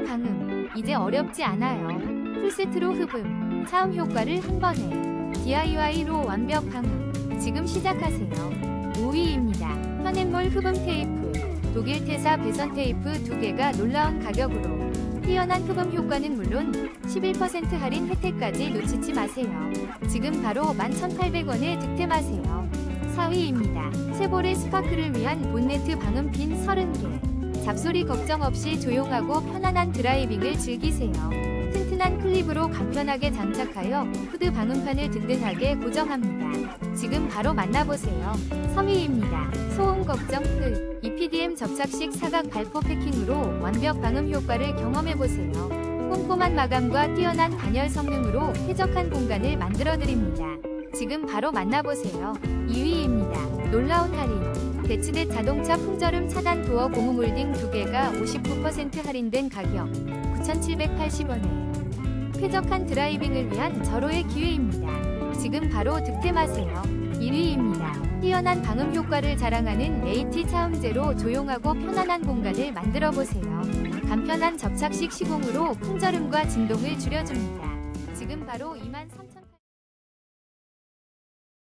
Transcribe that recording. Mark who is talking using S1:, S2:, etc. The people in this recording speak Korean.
S1: 완벽 방음. 이제 어렵지 않아요. 풀세트로 흡음. 차음 효과를 한 번에. DIY로 완벽 방음. 지금 시작하세요. 5위입니다. 현행몰 흡음 테이프. 독일 퇴사 배선 테이프 두 개가 놀라운 가격으로. 뛰어난 흡음 효과는 물론 11% 할인 혜택까지 놓치지 마세요. 지금 바로 11,800원에 득템하세요. 4위입니다. 쉐보레 스파크를 위한 본네트 방음핀 30개. 잡소리 걱정 없이 조용하고 편안한 드라이빙을 즐기세요. 튼튼한 클립으로 간편하게 장착하여 후드 방음판을 든든하게 고정합니다. 지금 바로 만나보세요. 3위입니다. 소음 걱정 끝. EPDM 접착식 사각 발포 패킹으로 완벽 방음 효과를 경험해보세요. 꼼꼼한 마감과 뛰어난 단열 성능으로 쾌적한 공간을 만들어드립니다. 지금 바로 만나보세요. 2위입니다. 놀라운 할인. 대치대 자동차 풍절음 차단 도어 고무몰딩 두 개가 59% 할인된 가격 9,780원에 쾌적한 드라이빙을 위한 절호의 기회입니다. 지금 바로 득템하세요. 1위입니다. 뛰어난 방음 효과를 자랑하는 AT 차음제로 조용하고 편안한 공간을 만들어 보세요. 간편한 접착식 시공으로 풍절음과 진동을 줄여줍니다. 지금 바로 23,000